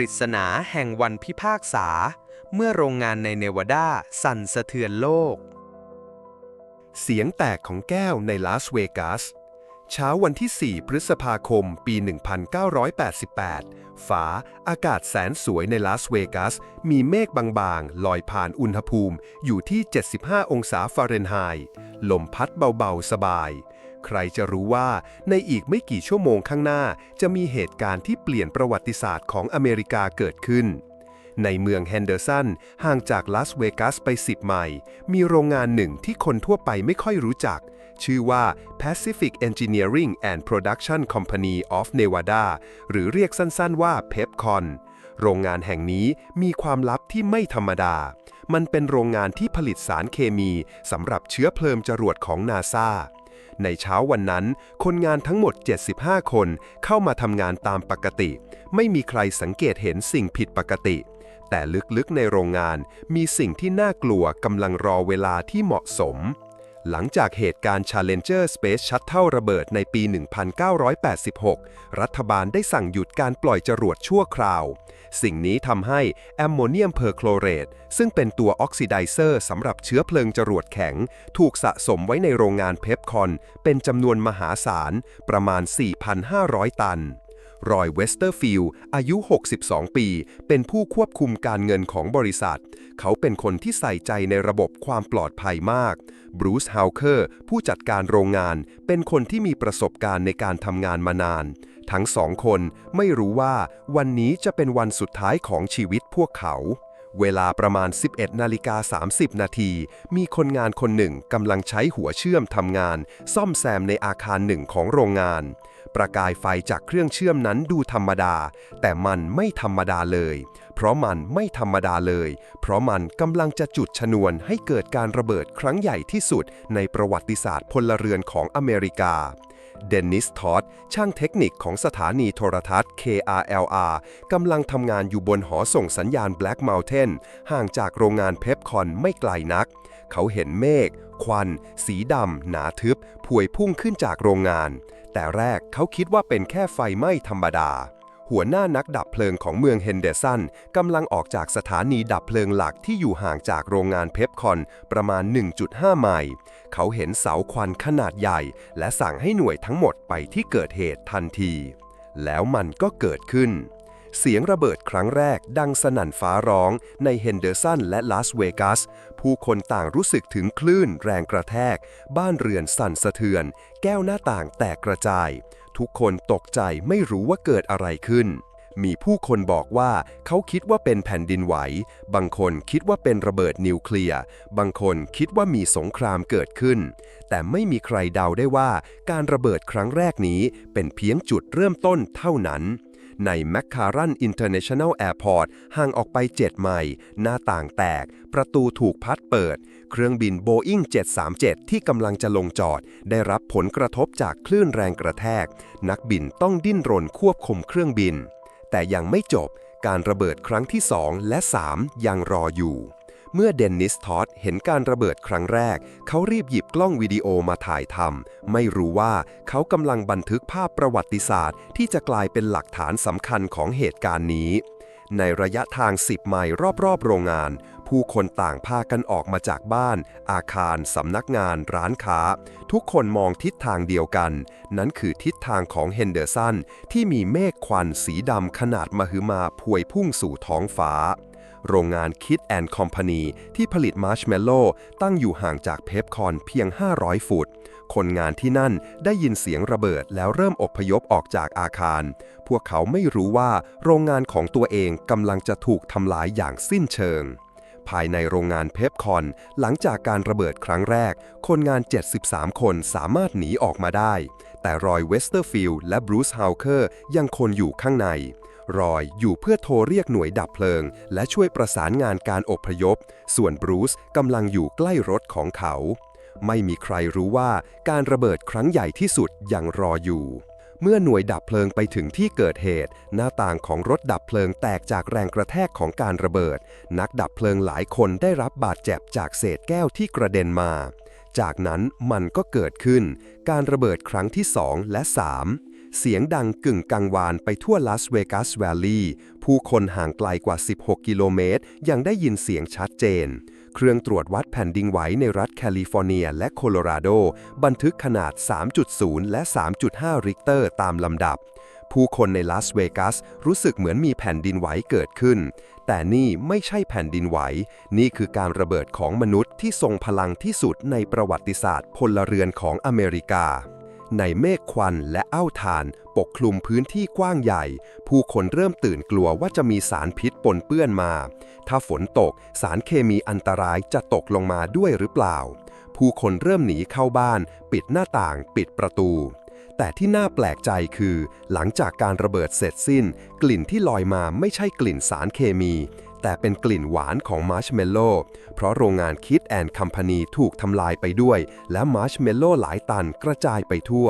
ริศนาแห่งวันพิพากษา เมื่อโรงงานในเนวาดาสั่นสะเทือนโลก เสียงแตกของแก้วในลาสเวกัส เช้าวันที่ 4 พฤษภาคม ปี 1988ฟ้าอากาศแสนสวยในลาสเวกัส มีเมฆบางๆ ลอยผ่านอุณหภูมิอยู่ที่ 75 องศาฟาเรนไฮต์ ลมพัดเบาๆ สบาย ใครจะรู้ว่าในอีกไม่กี่ชั่วโมงข้างหน้า จะมีเหตุการณ์ที่เปลี่ยนประวัติศาสตร์ของอเมริกาเกิดขึ้น ในเมืองแฮนเดอร์สันห่างจากลาสเวกัสไป 10 ไมล์ มีโรงงานหนึ่งที่คนทั่วไปไม่ค่อยรู้จัก ชื่อว่า Pacific Engineering and Production Company of Nevada หรือเรียกสั้นๆว่า PEPCON โรงงานแห่งนี้มีความลับที่ไม่ธรรมดา มันเป็นโรงงานที่ผลิตสารเคมีสำหรับเชื้อเพลิงจรวดของนาซา ในเช้าวันนั้น คนงานทั้งหมด 75 คนเข้ามาทำงานตามปกติ ไม่มีใครสังเกตเห็นสิ่งผิดปกติ แต่ลึกๆในโรงงานมีสิ่งที่น่ากลัวกำลังรอเวลาที่เหมาะสม หลังจากเหตุการณ์ Challenger Space Shuttle ระเบิดในปี 1986 รัฐบาลได้สั่งหยุดการปล่อยจรวดชั่วคราว สิ่งนี้ทำให้แอมโมเนียมเพอร์โคลเรตซึ่งเป็นตัวออกซิไดเซอร์สำหรับเชื้อเพลิงจรวดแข็ง ถูกสะสมไว้ในโรงงานเพปคอน เป็นจำนวนมหาศาล ประมาณ 4,500 ตัน รอยเวสเตอร์ฟิลด์อายุ 62 ปี เป็นผู้ควบคุมการเงินของบริษัท เขาเป็นคนที่ใส่ใจในระบบความปลอดภัยมาก บรูซ ฮาวเคอร์ ผู้จัดการโรงงาน เป็นคนที่มีประสบการณ์ในการทำงานมานาน ทั้งสองคนไม่รู้ว่าวันนี้จะเป็นวันสุดท้ายของชีวิตพวกเขาเวลาประมาณ 11นาฬิกา30 นาที มีคนงานคนหนึ่งกำลังใช้หัวเชื่อมทำงาน ซ่อมแซมในอาคารหนึ่งของโรงงาน ประกายไฟจากเครื่องเชื่อมนั้นดูธรรมดา แต่มันไม่ธรรมดาเลย เพราะมันไม่ธรรมดาเลย เพราะมันกำลังจะจุดชนวนให้เกิดการระเบิดครั้งใหญ่ที่สุดในประวัติศาสตร์พลเรือนของอเมริกาเดนนิสทอดช่างเทคนิคของสถานีโทรทัศน์ KRLR กำลังทำงานอยู่บนหอส่งสัญญาณ Black Mountain ห่างจากโรงงานเพปคอนไม่ไกลนัก เขาเห็นเมฆ ควัน สีดำ หนาทึบพวยพุ่งขึ้นจากโรงงาน แต่แรกเขาคิดว่าเป็นแค่ไฟไหม้ธรรมดา หัวหน้านักดับเพลิงของเมืองเฮนเดอร์สันกำลังออกจากสถานีดับเพลิงหลักที่อยู่ห่างจากโรงงานเพปคอนประมาณ 1.5 ไมล์เขาเห็นเสาควันขนาดใหญ่ และสั่งให้หน่วยทั้งหมดไปที่เกิดเหตุทันที แล้วมันก็เกิดขึ้นเสียงระเบิดครั้งแรกดังสนั่นฟ้าร้องในเฮนเดอร์สันและลาสเวกัส ผู้คนต่างรู้สึกถึงคลื่นแรงกระแทก บ้านเรือนสั่นสะเทือน แก้วหน้าต่างแตกกระจาย ทุกคนตกใจไม่รู้ว่าเกิดอะไรขึ้น มีผู้คนบอกว่าเขาคิดว่าเป็นแผ่นดินไหว บางคนคิดว่าเป็นระเบิดนิวเคลียร์ บางคนคิดว่ามีสงครามเกิดขึ้น แต่ไม่มีใครเดาได้ว่าการระเบิดครั้งแรกนี้เป็นเพียงจุดเริ่มต้นเท่านั้น ในแมคคารันอินเตอร์เนชั่นแนลแอร์พอร์ตห่างออกไป 7 ไมล์หน้าต่างแตก ประตูถูกพัดเปิด เครื่องบินโบอิง737 ที่กำลังจะลงจอด ได้รับผลกระทบจากคลื่นแรงกระแทก นักบินต้องดิ้นรนควบคุมเครื่องบิน แต่ยังไม่จบการระเบิดครั้งที่ 2 และ 3 ยังรออยู่ เมื่อเดนนิสทอดเห็นการระเบิดครั้งแรก เขารีบหยิบกล้องวิดีโอมาถ่ายทำไม่รู้ว่าเขากำลังบันทึกภาพประวัติศาสตร์ ที่จะกลายเป็นหลักฐานสำคัญของเหตุการณ์นี้ ในระยะทาง 10 ไมล์รอบๆ โรงงาน ผู้คนต่างพากันออกมาจากบ้าน อาคาร สำนักงาน ร้านค้า ทุกคนมองทิศทางเดียวกัน นั่นคือทิศทางของเฮนเดอร์สันที่มีเมฆควันสีดำขนาดมหึมาพวยพุ่งสู่ท้องฟ้า โรงงานคิดแอนด์คอมพานีที่ผลิตมาร์ชเมลโล่ตั้งอยู่ห่างจากเพปคอนเพียง 500 ฟุต คนงานที่นั่นได้ยินเสียงระเบิดแล้วเริ่มอพยพออกจากอาคาร พวกเขาไม่รู้ว่าโรงงานของตัวเองกำลังจะถูกทำลายอย่างสิ้นเชิงภายในโรงงานเพปคอน หลังจากการระเบิดครั้งแรก คนงาน 73 คนสามารถหนีออกมาได้ แต่รอยเวสเตอร์ฟิลด์และบรูซฮาวเคอร์ยังคนอยู่ข้างใน รอยอยู่เพื่อโทรเรียกหน่วยดับเพลิง และช่วยประสานงานการอบพยพ ส่วนบรูซกำลังอยู่ใกล้รถของเขา ไม่มีใครรู้ว่าการระเบิดครั้งใหญ่ที่สุดยังรออยู่ เมื่อหน่วยดับเพลิงไปถึงที่เกิดเหตุ หน้าต่างของรถดับเพลิงแตกจากแรงกระแทกของการระเบิด นักดับเพลิงหลายคนได้รับบาดเจ็บจากเศษแก้วที่กระเด็นมา จากนั้นมันก็เกิดขึ้น การระเบิดครั้งที่2และ3 เสียงดังกึ่งกังวานไปทั่วลาสเวกัสแวลลีย์ผู้คนห่างไกลกว่า 16 กิโลเมตร ยังได้ยินเสียงชัดเจน เครื่องตรวจวัดแผ่นดินไหวในรัฐแคลิฟอร์เนียและโคโลราโด บันทึกขนาด 3.0 และ 3.5 ริกเตอร์ตามลำดับ ผู้คนในลาสเวกัสรู้สึกเหมือนมีแผ่นดินไหวเกิดขึ้น แต่นี่ไม่ใช่แผ่นดินไหว นี่คือการระเบิดของมนุษย์ที่ทรงพลังที่สุดในประวัติศาสตร์พลเรือนของอเมริกา ในเมฆควันและอ้าวถ่าน ปกคลุมพื้นที่กว้างใหญ่ ผู้คนเริ่มตื่นกลัวว่าจะมีสารพิษปนเปื้อนมา ถ้าฝนตกสารเคมีอันตรายจะตกลงมาด้วยหรือเปล่า ผู้คนเริ่มหนีเข้าบ้าน ปิดหน้าต่าง ปิดประตู แต่ที่น่าแปลกใจคือ หลังจากการระเบิดเสร็จสิ้น กลิ่นที่ลอยมาไม่ใช่กลิ่นสารเคมี แต่เป็นกลิ่นหวานของมาร์ชเมลโล่เพราะโรงงานคิดแอนด์คัมพานีถูกทำลายไปด้วย และมาร์ชเมลโล่หลายตันกระจายไปทั่ว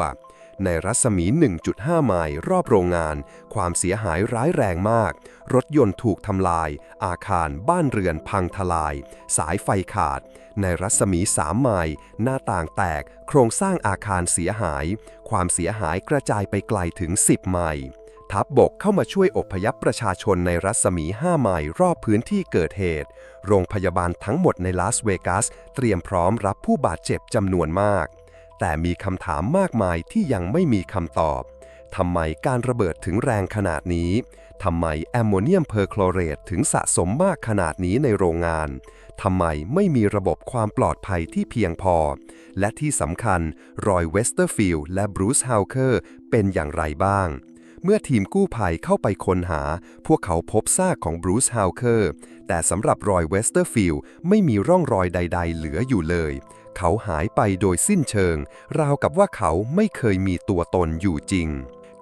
ในรัศมี 1.5 ไมล์รอบโรงงาน ความเสียหายร้ายแรงมาก รถยนต์ถูกทำลาย อาคารบ้านเรือนพังทลาย สายไฟขาด ในรัศมี 3 ไมล์หน้าต่างแตก โครงสร้างอาคารเสียหาย ความเสียหายกระจายไปไกลถึง 10 ไมล์ ทัพบบกเข้ามาช่วยอพยพประชาชนในรัศมี 5 ไมล์รอบพื้นที่เกิดเหตุ โรงพยาบาลทั้งหมดในลาสเวกัสเตรียมพร้อมรับผู้บาดเจ็บจำนวนมาก แต่มีคำถามมากมายที่ยังไม่มีคำตอบ ทำไมการระเบิดถึงแรงขนาดนี้ ทำไมแอมโมเนียมเพอร์คลอเรตถึงสะสมมากขนาดนี้ในโรงงาน ทำไมไม่มีระบบความปลอดภัยที่เพียงพอ และที่สำคัญรอยเวสเตอร์ฟิลด์และบรูซฮาวเคอร์เป็นอย่างไรบ้าง เมื่อทีมกู้ภัยเข้าไปค้นหา พวกเขาพบซากของบรูซฮาวเคอร์ แต่สำหรับรอยเวสเตอร์ฟิลด์ไม่มีร่องรอยใด ๆ เหลืออยู่เลย เขาหายไปโดยสิ้นเชิง ราวกับว่าเขาไม่เคยมีตัวตนอยู่จริง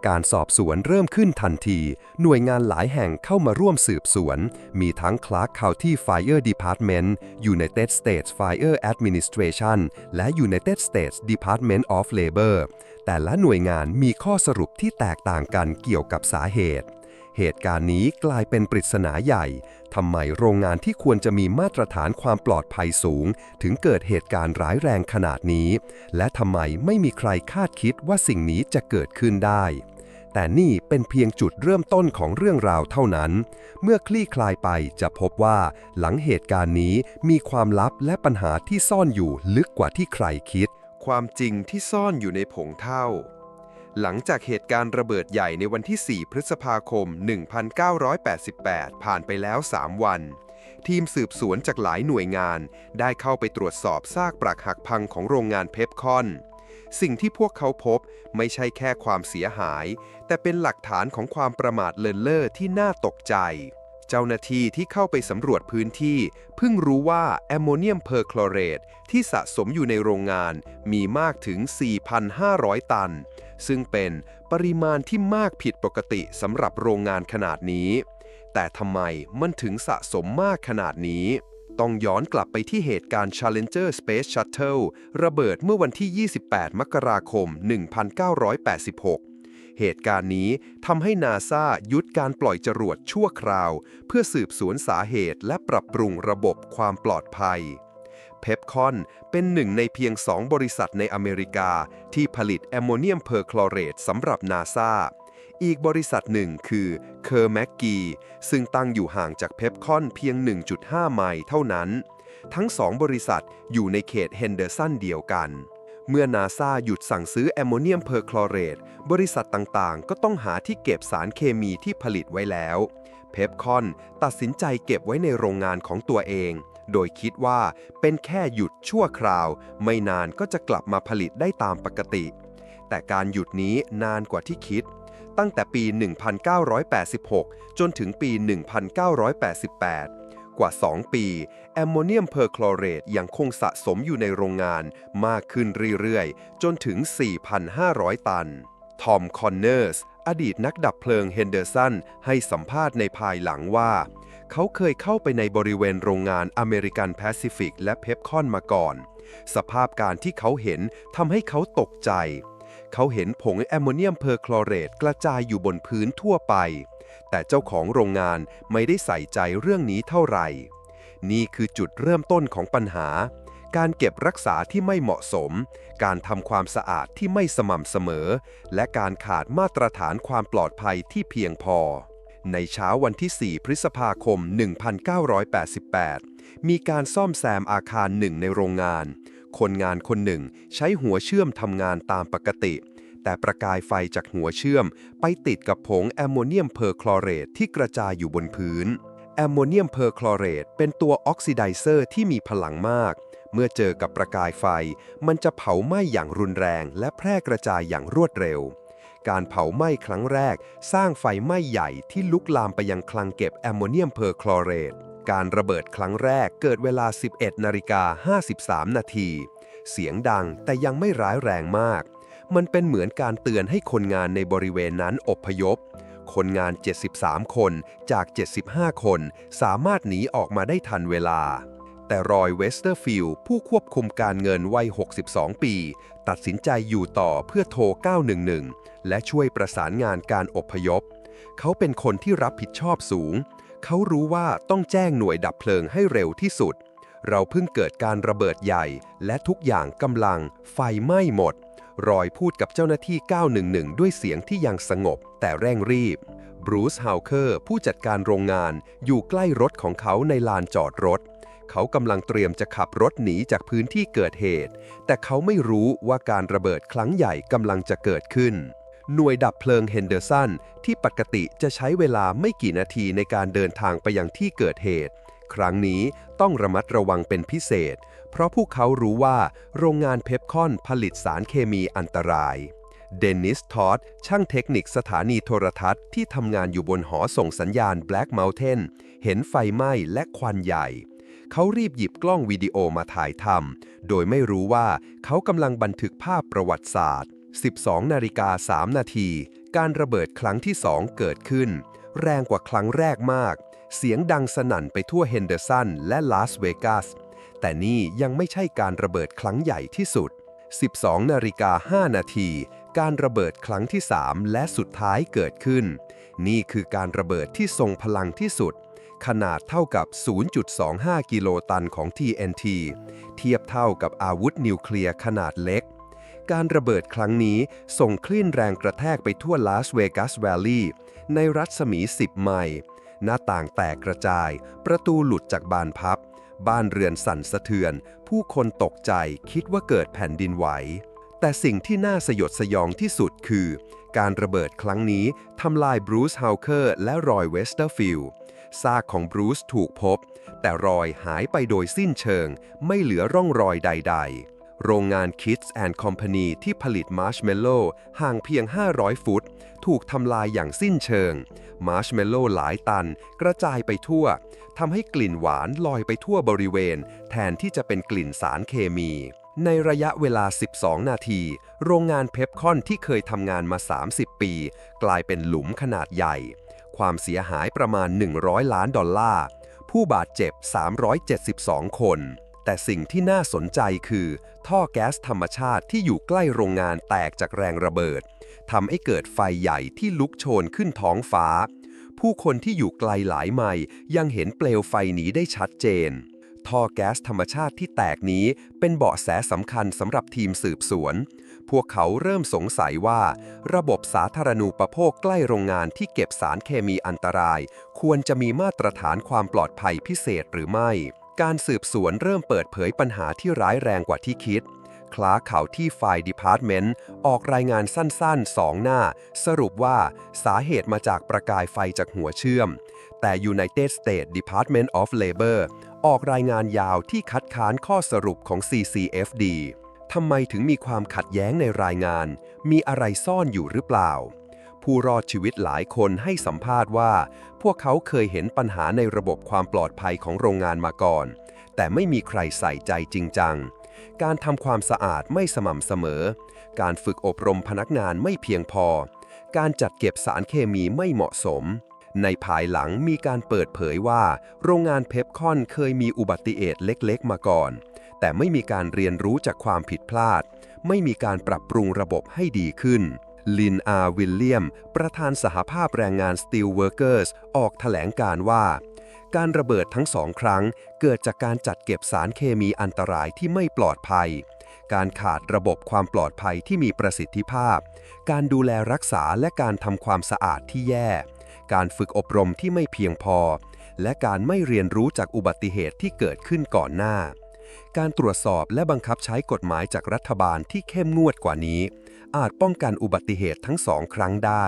การสอบสวนเริ่มขึ้นทันที หน่วยงานหลายแห่งเข้ามาร่วมสืบสวน มีทั้ง Clark County Fire Department United States Fire Administration และ United States Department of Labor แต่ละหน่วยงานมีข้อสรุปที่แตกต่างกันเกี่ยวกับสาเหตุ เหตุการณ์นี้กลายเป็นปริศนาใหญ่ ทำไมโรงงานที่ควรจะมีมาตรฐานความปลอดภัยสูง ถึงเกิดเหตุการณ์ร้ายแรงขนาดนี้ และทำไมไม่มีใครคาดคิดว่าสิ่งนี้จะเกิดขึ้นได้ แต่นี่เป็นเพียงจุดเริ่มต้นของเรื่องราวเท่านั้น เมื่อคลี่คลายไปจะพบว่าหลังเหตุการณ์นี้มีความลับและปัญหาที่ซ่อนอยู่ลึกกว่าที่ใครคิด ความจริงที่ซ่อนอยู่ในผงเท่า หลังจากเหตุการณ์ระเบิดใหญ่ในวันที่ 4 พฤษภาคม 1988 ผ่านไปแล้ว 3 วัน ทีมสืบสวนจากหลายหน่วยงาน ได้เข้าไปตรวจสอบซากปรักหักพังของโรงงานเพปคอน สิ่งที่พวกเขาพบไม่ใช่แค่ความเสียหาย แต่เป็นหลักฐานของความประมาทเลินเล่อที่น่าตกใจ เจ้าหน้าที่ที่เข้าไปสำรวจพื้นที่เพิ่งรู้ว่าแอมโมเนียมเพอร์คลอเรตที่สะสมอยู่ในโรงงานมีมากถึง 4,500 ตัน ซึ่งเป็นปริมาณที่มากผิดปกติสำหรับโรงงานขนาดนี้ แต่ทำไมมันถึงสะสมมากขนาดนี้ ต้องย้อนกลับไปที่เหตุการณ์ Challenger Space Shuttle ระเบิดเมื่อวันที่ 28 มกราคม 1986 เหตุการณ์นี้ทำให้นาซาหยุดการปล่อยจรวดชั่วคราว เพื่อสืบสวนสาเหตุและปรับปรุงระบบความปลอดภัยเพปคอนเป็นหนึ่งในเพียงสองบริษัทในอเมริกา ที่ผลิตแอมโมเนียมเพอร์คลอเรตสำหรับนาซาอีกบริษัทหนึ่งคือเคอร์แมกกีซึ่งตั้งอยู่ห่างจากเพปคอนเพียง 1.5 ไมล์เท่านั้น ทั้งสองบริษัทอยู่ในเขตเฮนเดอร์สันเดียวกัน เมื่อนาซาหยุดสั่งซื้อแอมโมเนียมเพอร์คลอเรต บริษัทต่างๆ ก็ต้องหาที่เก็บสารเคมีที่ผลิตไว้แล้ว เพปคอนตัดสินใจเก็บไว้ในโรงงานของตัวเอง โดยคิดว่าเป็นแค่หยุดชั่วคราว ไม่นานก็จะกลับมาผลิตได้ตามปกติ แต่การหยุดนี้นานกว่าที่คิด ตั้งแต่ปี 1986 จนถึงปี 1988 กว่า 2 ปี แอมโมเนียมเพอร์คลอเรตยังคงสะสมอยู่ในโรงงานมากขึ้นเรื่อยๆ จนถึง 4,500 ตัน ทอมคอนเนอร์ส อดีตนักดับเพลิงเฮนเดอร์สันให้สัมภาษณ์ในภายหลังว่า เขาเคยเข้าไปในบริเวณโรงงานอเมริกันแปซิฟิกและเพปคอนมาก่อน สภาพการที่เขาเห็นทำให้เขาตกใจ เขาเห็นผงแอมโมเนียมเพอร์คลอเรตกระจายอยู่บนพื้นทั่วไป แต่เจ้าของโรงงานไม่ได้ใส่ใจเรื่องนี้เท่าไหร่ นี่คือจุดเริ่มต้นของปัญหา การเก็บรักษาที่ไม่เหมาะสม การทำความสะอาดที่ไม่สม่ำเสมอ และการขาดมาตรฐานความปลอดภัยที่เพียงพอในเช้าวันที่ 4 พฤษภาคม 1988 มีการซ่อมแซมอาคารหนึ่งในโรงงาน คนงานคนหนึ่งใช้หัวเชื่อมทำงานตามปกติ แต่ประกายไฟจากหัวเชื่อม ไปติดกับผงแอมโมเนียมเพอร์คลอเรตที่กระจายอยู่บนพื้น แอมโมเนียมเพอร์คลอเรตเป็นตัวออกซิไดเซอร์ที่มีพลังมาก เมื่อเจอกับประกายไฟ มันจะเผาไหม้อย่างรุนแรง และแพร่กระจายอย่างรวดเร็ว การเผาไหม้ครั้งแรก สร้างไฟไหม้ใหญ่ที่ลุกลามไปยังคลังเก็บแอมโมเนียมเพอร์คลอเรตการระเบิดครั้งแรกเกิดเวลา 11นาฬิกา53 นาที เสียงดังแต่ยังไม่ร้ายแรงมาก มันเป็นเหมือนการเตือนให้คนงานในบริเวณนั้นอพยพ คนงาน 73 คนจาก 75 คน สามารถหนีออกมาได้ทันเวลา แต่รอยเวสเตอร์ฟิลด์ผู้ควบคุมการเงินวัย 62 ปี ตัดสินใจอยู่ต่อเพื่อโทร 911 และช่วยประสานงานการอพยพ เขาเป็นคนที่รับผิดชอบสูง เขารู้ว่าต้องแจ้งหน่วยดับเพลิงให้เร็วที่สุดเราเพิ่งเกิดการระเบิดใหญ่ และทุกอย่างกำลังไฟไหม้หมด รอยพูดกับเจ้าหน้าที่ 911 ด้วยเสียงที่ยังสงบ แต่เร่งรีบบรูซฮาวเคอร์ผู้จัดการโรงงานอยู่ใกล้รถของเขาในลานจอดรถ เขากำลังเตรียมจะขับรถหนีจากพื้นที่เกิดเหตุ แต่เขาไม่รู้ว่าการระเบิดครั้งใหญ่กำลังจะเกิดขึ้น หน่วยดับเพลิงเฮนเดอร์สันที่ปกติจะใช้เวลาไม่กี่นาทีในการเดินทางไปยังที่เกิดเหตุ ครั้งนี้ต้องระมัดระวังเป็นพิเศษ เพราะพวกเขารู้ว่าโรงงานเพปคอนผลิตสารเคมีอันตราย เดนิสทอดช่างเทคนิคสถานีโทรทัศน์ที่ทำงานอยู่บนหอส่งสัญญาณ Black Mountain เห็นไฟไหม้และควันใหญ่ เขารีบหยิบกล้องวิดีโอมาถ่ายทำโดยไม่รู้ว่าเขากำลังบันทึกภาพประวัติศาสตร์ 12 นาฬิกา 3 นาที การระเบิดครั้งที่2เกิดขึ้น แรงกว่าครั้งแรกมาก เสียงดังสนั่นไปทั่วเฮนเดอร์สันและลาสเวกัส แต่นี่ยังไม่ใช่การระเบิดครั้งใหญ่ที่สุด 12 นาฬิกา 5 นาที การระเบิดครั้งที่ 3 และสุดท้ายเกิดขึ้น นี่คือการระเบิดที่ทรงพลังที่สุด ขนาดเท่ากับ 0.25 กิโลตันของ TNT เทียบเท่ากับอาวุธนิวเคลียร์ขนาดเล็กการระเบิดครั้งนี้ส่งคลื่นแรงกระแทกไปทั่วลาสเวกัสแวลลีย์ในรัศมี 10 ไมล์ หน้าต่างแตกกระจาย ประตูหลุดจากบานพับ บ้านเรือนสั่นสะเทือน ผู้คนตกใจคิดว่าเกิดแผ่นดินไหว แต่สิ่งที่น่าสยดสยองที่สุดคือ การระเบิดครั้งนี้ทำลายบรูซฮาวเคอร์และรอยเวสเตอร์ฟิลด์ซากของบรูซถูกพบ แต่รอยหายไปโดยสิ้นเชิง ไม่เหลือร่องรอยใด ๆ โรงงาน Kids and Company ที่ผลิตมาร์ชเมลโล่ห่างเพียง 500 ฟุต ถูกทำลายอย่างสิ้นเชิง มาร์ชเมลโล่หลายตัน กระจายไปทั่ว ทำให้กลิ่นหวานลอยไปทั่วบริเวณ แทนที่จะเป็นกลิ่นสารเคมี ในระยะเวลา 12 นาที โรงงานเพปคอนที่เคยทำงานมา 30 ปี กลายเป็นหลุมขนาดใหญ่ ความเสียหายประมาณ 100 ล้านดอลลาร์ ผู้บาดเจ็บ 372 คน แต่สิ่งที่น่าสนใจคือ ท่อแก๊สธรรมชาติที่อยู่ใกล้โรงงานแตกจากแรงระเบิดทำให้เกิดไฟใหญ่ที่ลุกโชนขึ้นท้องฟ้า ผู้คนที่อยู่ไกลหลายไมล์ยังเห็นเปลวไฟนี้ได้ชัดเจน ท่อแก๊สธรรมชาติที่แตกนี้เป็นเบาะแสสำคัญสำหรับทีมสืบสวน พวกเขาเริ่มสงสัยว่า ระบบสาธารณูปโภคใกล้โรงงานที่เก็บสารเคมีอันตราย ควรจะมีมาตรฐานความปลอดภัยพิเศษหรือไม่ การสืบสวนเริ่มเปิดเผยปัญหาที่ร้ายแรงกว่าที่คิด คล้าข่าวที่ฝ่ายดีพาร์ตเมนต์ออกรายงานสั้นๆ2หน้า สรุปว่าสาเหตุมาจากประกายไฟจากหัวเชื่อม แต่ United States Department of Labor ออกรายงานยาวที่คัดค้านข้อสรุปของ CCFD ทำไมถึงมีความขัดแย้งในรายงาน มีอะไรซ่อนอยู่หรือเปล่า ผู้รอดชีวิตหลายคนให้สัมภาษณ์ว่า พวกเขาเคยเห็นปัญหาในระบบความปลอดภัยของโรงงานมาก่อน แต่ไม่มีใครใส่ใจจริงจัง การทำความสะอาดไม่สม่ำเสมอ การฝึกอบรมพนักงานไม่เพียงพอ การจัดเก็บสารเคมีไม่เหมาะสม ในภายหลังมีการเปิดเผยว่า โรงงานเพปคอนเคยมีอุบัติเหตุเล็กๆ มาก่อน แต่ไม่มีการเรียนรู้จากความผิดพลาด ไม่มีการปรับปรุงระบบให้ดีขึ้น ลินอาวิลเลียม ประธานสหภาพแรงงาน Steel Workers อร์สออกแถลงการว่า การระเบิดทั้งสองครั้ง เกิดจากการจัดเก็บสารเคมีอันตรายที่ไม่ปลอดภัย การขาดระบบความปลอดภัยที่มีประสิทธิภาพ การดูแลรักษาและการทำความสะอาดที่แย่ การฝึกอบรมที่ไม่เพียงพอ และการไม่เรียนรู้จากอุบัติเหตุที่เกิดขึ้นก่อนหน้า การตรวจสอบและบังคับใช้กฎหมายจากรัฐบาลที่เข้มงวดกว่านี้ อาจป้องกันอุบัติเหตุทั้งสองครั้งได้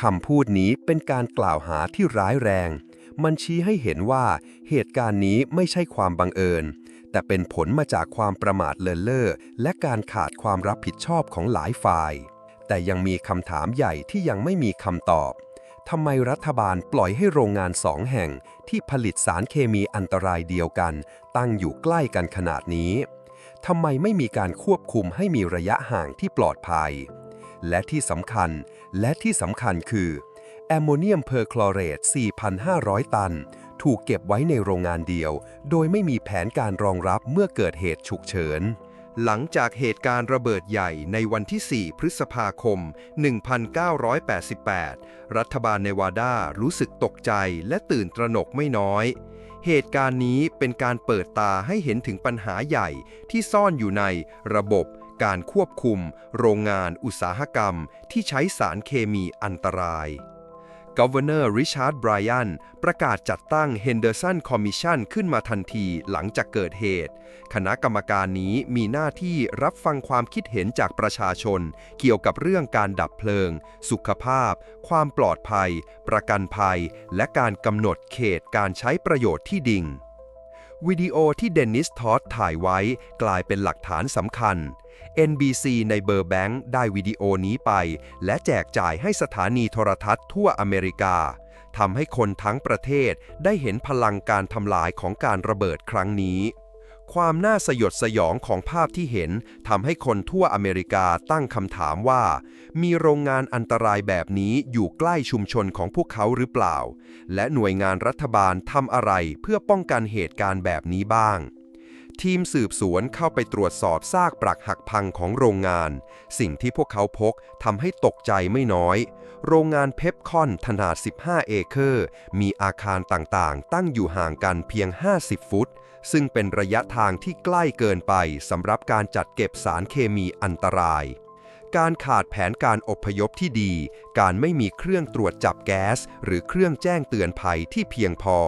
คำพูดนี้เป็นการกล่าวหาที่ร้ายแรง มันชี้ให้เห็นว่าเหตุการณ์นี้ไม่ใช่ความบังเอิญ แต่เป็นผลมาจากความประมาทเลินเล่อและการขาดความรับผิดชอบของหลายฝ่าย แต่ยังมีคำถามใหญ่ที่ยังไม่มีคำตอบ ทำไมรัฐบาลปล่อยให้โรงงานสองแห่งที่ผลิตสารเคมีอันตรายเดียวกัน ตั้งอยู่ใกล้กันขนาดนี้ทำไมไม่มีการควบคุมให้มีระยะห่างที่ปลอดภัย และที่สำคัญ และที่สำคัญคือแอมโมเนียมเพอร์คลอเรต 4,500 ตัน ถูกเก็บไว้ในโรงงานเดียว โดยไม่มีแผนการรองรับเมื่อเกิดเหตุฉุกเฉิน หลังจากเหตุการณ์ระเบิดใหญ่ในวันที่ 4 พฤษภาคม 1988 รัฐบาลเนวาดารู้สึกตกใจและตื่นตระหนกไม่น้อย เหตุการณ์นี้เป็นการเปิดตาให้เห็นถึงปัญหาใหญ่ที่ซ่อนอยู่ในระบบ การควบคุม โรงงานอุตสาหกรรมที่ใช้สารเคมีอันตราย Governor Richard Bryan ประกาศจัดตั้งเฮนเดอร์สันคอมมิชชั่นขึ้นมาทันทีหลังจากเกิดเหตุ คณะกรรมการนี้มีหน้าที่รับฟังความคิดเห็นจากประชาชน เกี่ยวกับเรื่องการดับเพลิง สุขภาพ ความปลอดภัย ประกันภัย และการกำหนดเขตการใช้ประโยชน์ที่ดิน วิดีโอที่เดนนิสทอสถ่ายไว้กลายเป็นหลักฐานสำคัญ NBC ในเบอร์แบงค์ได้วิดีโอนี้ไป และแจกจ่ายให้สถานีโทรทัศน์ทั่วอเมริกาทำให้คนทั้งประเทศได้เห็นพลังการทำลายของการระเบิดครั้งนี้ ความน่าสยดสยองของภาพที่เห็นทำให้คนทั่วอเมริกาตั้งคำถามว่า มีโรงงานอันตรายแบบนี้อยู่ใกล้ชุมชนของพวกเขาหรือเปล่า และหน่วยงานรัฐบาลทำอะไรเพื่อป้องกันเหตุการณ์แบบนี้บ้าง ทีมสืบสวนเข้าไปตรวจสอบซากปรักหักพังของโรงงาน สิ่งที่พวกเขาพกทำให้ตกใจไม่น้อย โรงงานเพปคอนขนาด 15 เอเคอร์ มีอาคารต่างๆ ตั้งอยู่ห่างกันเพียง 50 ฟุต ซึ่งเป็นระยะทางที่ใกล้เกินไปสำหรับการจัดเก็บสารเคมีอันตราย การขาดแผนการอพยพที่ดี การไม่มีเครื่องตรวจจับแก๊ส หรือเครื่องแจ้งเตือนภัยที่เพียงพอ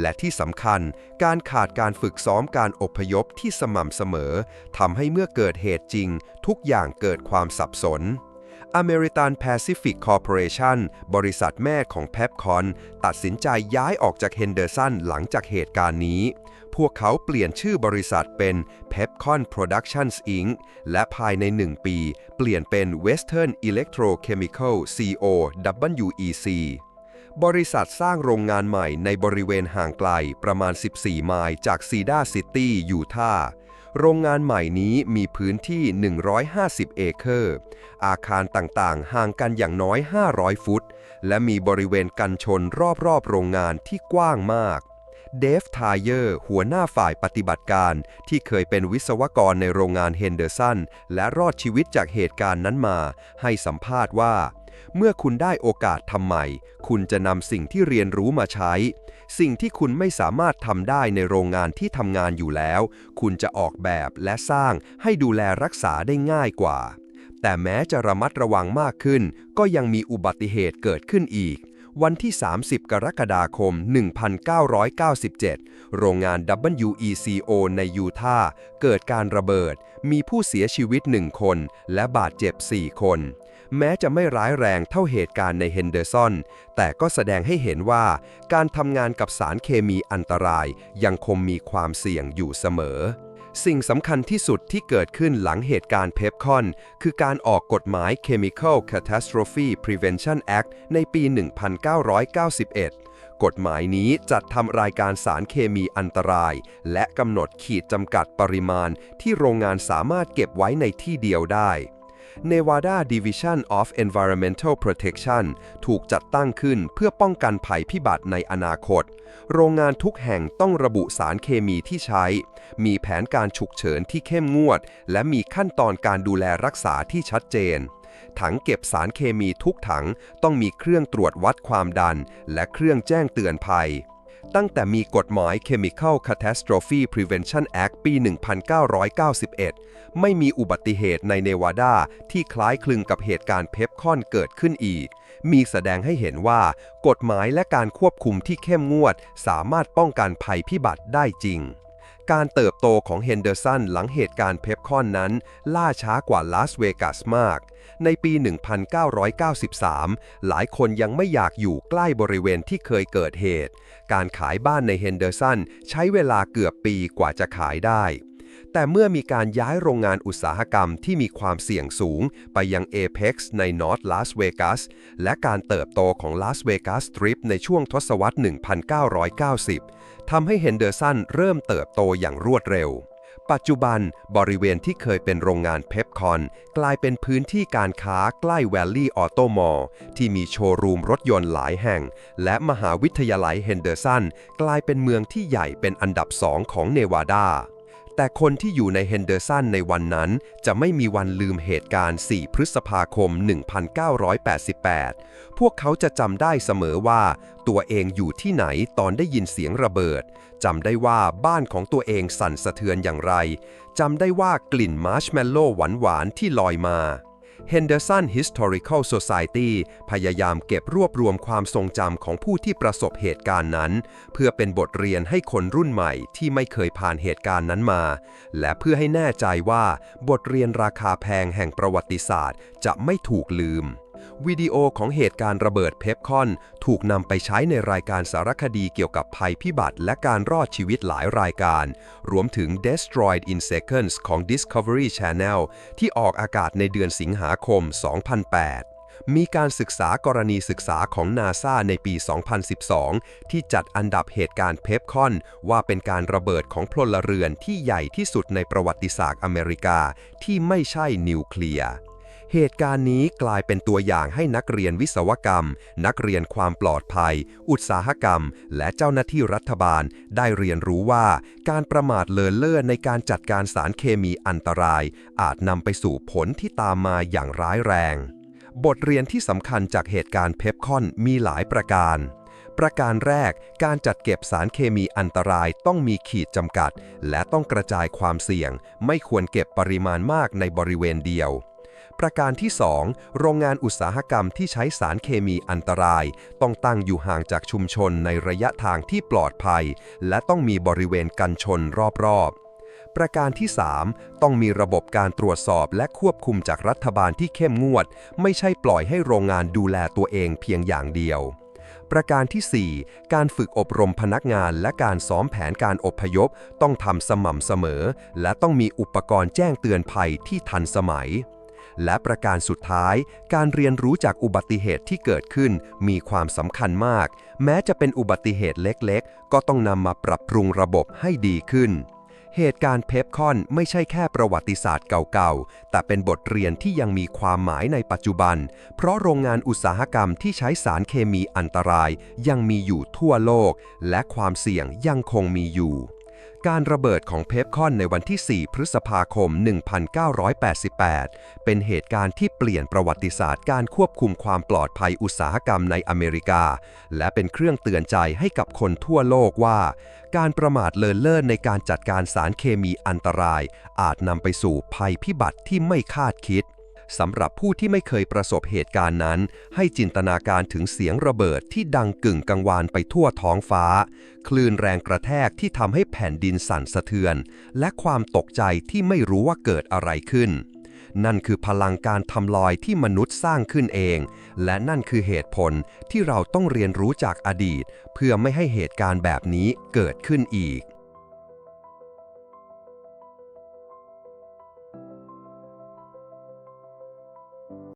และที่สำคัญ การขาดการฝึกซ้อมการอพยพที่สม่ำเสมอทำให้เมื่อเกิดเหตุจริง ทุกอย่างเกิดความสับสน American Pacific Corporation บริษัทแม่ของ Pepcon ตัดสินใจย้ายออกจาก Henderson หลังจากเหตุการณ์นี้ พวกเขาเปลี่ยนชื่อบริษัทเป็น Pepcon Productions Inc. และภายใน 1 ปี เปลี่ยนเป็น Western Electrochemical Co. WEC บริษัทสร้างโรงงานใหม่ในบริเวณห่างไกลประมาณ 14 ไมล์จากซีดาซิตี้ยูทาห์ โรงงานใหม่นี้มีพื้นที่ 150 เอเคอร์ อาคารต่างๆ ห่างกันอย่างน้อย 500 ฟุต และมีบริเวณกันชนรอบๆ โรงงานที่กว้างมาก เดฟทายเยอร์หัวหน้าฝ่ายปฏิบัติการที่เคยเป็นวิศวกรในโรงงานเฮนเดอร์สันและรอดชีวิตจากเหตุการณ์นั้นมา ให้สัมภาษณ์ว่า เมื่อคุณได้โอกาสทำใหม่ คุณจะนำสิ่งที่เรียนรู้มาใช้ สิ่งที่คุณไม่สามารถทำได้ในโรงงานที่ทำงานอยู่แล้ว คุณจะออกแบบและสร้างให้ดูแลรักษาได้ง่ายกว่า แต่แม้จะระมัดระวังมากขึ้น ก็ยังมีอุบัติเหตุเกิดขึ้นอีกวันที่ 30 กรกฎาคม 1997 โรงงาน WECO ในยูทาห์เกิดการระเบิด มีผู้เสียชีวิต 1 คน และบาดเจ็บ 4 คน แม้จะไม่ร้ายแรงเท่าเหตุการณ์ในเฮนเดอร์สัน แต่ก็แสดงให้เห็นว่า การทำงานกับสารเคมีอันตรายยังคงมีความเสี่ยงอยู่เสมอ สิ่งสำคัญที่สุดที่เกิดขึ้นหลังเหตุการณ์เพปคอน คือการออกกฎหมาย Chemical Catastrophe Prevention Act ในปี 1991กฎหมายนี้จัดทำรายการสารเคมีอันตราย และกำหนดขีดจำกัดปริมาณที่โรงงานสามารถเก็บไว้ในที่เดียวได้ Nevada Division of Environmental Protection ถูกจัดตั้งขึ้นเพื่อป้องกันภัยพิบัติในอนาคต โรงงานทุกแห่งต้องระบุสารเคมีที่ใช้ มีแผนการฉุกเฉินที่เข้มงวด และมีขั้นตอนการดูแลรักษาที่ชัดเจน ถังเก็บสารเคมีทุกถังต้องมีเครื่องตรวจวัดความดัน และเครื่องแจ้งเตือนภัย ตั้งแต่มีกฎหมาย Chemical Catastrophe Prevention Act ปี 1991 ไม่มีอุบัติเหตุในเนวาดาที่คล้ายคลึงกับเหตุการณ์เพปคอนเกิดขึ้นอีก มีแสดงให้เห็นว่า กฎหมายและการควบคุมที่เข้มงวด สามารถป้องกันภัยพิบัติได้จริง การเติบโตของเฮนเดอร์สันหลังเหตุการณ์เพปคอนนั้น ล่าช้ากว่าลาสเวกัสมากในปี 1993 หลายคนยังไม่อยากอยู่ใกล้บริเวณที่เคยเกิดเหตุ การขายบ้านในเฮนเดอร์สันใช้เวลาเกือบปีกว่าจะขายได้ แต่เมื่อมีการย้ายโรงงานอุตสาหกรรมที่มีความเสี่ยงสูง ไปยัง Apex ในนอร์ทลาสเวกัสและการเติบโตของลาสเวกัสทริปในช่วงทศวรรษ 1990 ทำให้เฮนเดอร์สันเริ่มเติบโตอย่างรวดเร็ว ปัจจุบันบริเวณที่เคยเป็นโรงงานเพปคอน กลายเป็นพื้นที่การค้าใกล้แวลลี่ออโตมอลที่มีโชว์รูมรถยนต์หลายแห่ง และมหาวิทยาลัยเฮนเดอร์สันกลายเป็นเมืองที่ใหญ่เป็นอันดับสองของเนวาดา แต่คนที่อยู่ในเฮนเดอร์สันในวันนั้น จะไม่มีวันลืมเหตุการณ์ 4 พฤษภาคม 1988 พวกเขาจะจำได้เสมอว่า ตัวเองอยู่ที่ไหนตอนได้ยินเสียงระเบิด จำได้ว่าบ้านของตัวเองสั่นสะเทือนอย่างไร จำได้ว่ากลิ่นมาร์ชเมลโล่หวานๆที่ลอยมา Henderson Historical Society พยายามเก็บรวบรวมความทรงจำของผู้ที่ประสบเหตุการณ์นั้น เพื่อเป็นบทเรียนให้คนรุ่นใหม่ที่ไม่เคยผ่านเหตุการณ์นั้นมา และเพื่อให้แน่ใจว่าบทเรียนราคาแพงแห่งประวัติศาสตร์จะไม่ถูกลืม วิดีโอของเหตุการณ์ระเบิดเพปคอน ถูกนำไปใช้ในรายการสารคดีเกี่ยวกับภัยพิบัติ และการรอดชีวิตหลายรายการ รวมถึง Destroyed in Seconds ของ Discovery Channel ที่ออกอากาศในเดือนสิงหาคม 2008มีการศึกษากรณีศึกษาของนาซาในปี 2012 ที่จัดอันดับเหตุการณ์เพปคอน ว่าเป็นการระเบิดของพลเรือนที่ใหญ่ที่สุดในประวัติศาสตร์อเมริกาที่ไม่ใช่นิวเคลียร์ เหตุการณ์นี้กลายเป็นตัวอย่างให้นักเรียนวิศวกรรม นักเรียนความปลอดภัย อุตสาหกรรม และเจ้าหน้าที่รัฐบาล ได้เรียนรู้ว่า การประมาทเลินเล่อในการจัดการสารเคมีอันตราย อาจนำไปสู่ผลที่ตามมาอย่างร้ายแรง บทเรียนที่สำคัญจากเหตุการณ์เพปคอนมีหลายประการประการแรก การจัดเก็บสารเคมีอันตรายต้องมีขีดจำกัด และต้องกระจายความเสี่ยง ไม่ควรเก็บปริมาณมากในบริเวณเดียว ประการที่ 2 โรงงานอุตสาหกรรมที่ใช้สารเคมีอันตราย ต้องตั้งอยู่ห่างจากชุมชนในระยะทางที่ปลอดภัย และต้องมีบริเวณกันชนรอบๆประการที่ 3 ต้องมีระบบการตรวจสอบและควบคุมจากรัฐบาลที่เข้มงวด ไม่ใช่ปล่อยให้โรงงานดูแลตัวเองเพียงอย่างเดียว ประการทีสี่4 การฝึกอบรมพนักงานและการซ้อมแผนการอบพยพ ต้องทำสม่ำเสมอ และต้องมีอุปกรณ์แจ้งเตือนภัยที่ทันสมัย และประการสุดท้าย การเรียนรู้จากอุบัติเหตุที่เกิดขึ้นมีความสำคัญมาก แม้จะเป็นอุบัติเหตุเล็กๆ ก็ต้องนำมาปรับปรุงระบบให้ดีขึ้น เหตุการณ์เพปคอนไม่ใช่แค่ประวัติศาสตร์เก่าๆ แต่เป็นบทเรียนที่ยังมีความหมายในปัจจุบัน เพราะโรงงานอุตสาหกรรมที่ใช้สารเคมีอันตราย ยังมีอยู่ทั่วโลก และความเสี่ยงยังคงมีอยู่ การระเบิดของเพปคอนในวันที่ 4 พฤษภาคม 1988 เป็นเหตุการณ์ที่เปลี่ยนประวัติศาสตร์การควบคุมความปลอดภัยอุตสาหกรรมในอเมริกา และเป็นเครื่องเตือนใจให้กับคนทั่วโลกว่า การประมาทเลินเล่อในการจัดการสารเคมีอันตราย อาจนำไปสู่ภัยพิบัติที่ไม่คาดคิด สำหรับผู้ที่ไม่เคยประสบเหตุการณ์นั้น ให้จินตนาการถึงเสียงระเบิดที่ดังกึ่งกังวานไปทั่วท้องฟ้า คลื่นแรงกระแทกที่ทำให้แผ่นดินสั่นสะเทือน และความตกใจที่ไม่รู้ว่าเกิดอะไรขึ้น นั่นคือพลังการทำลายที่มนุษย์สร้างขึ้นเอง และนั่นคือเหตุผลที่เราต้องเรียนรู้จากอดีต เพื่อไม่ให้เหตุการณ์แบบนี้เกิดขึ้นอีก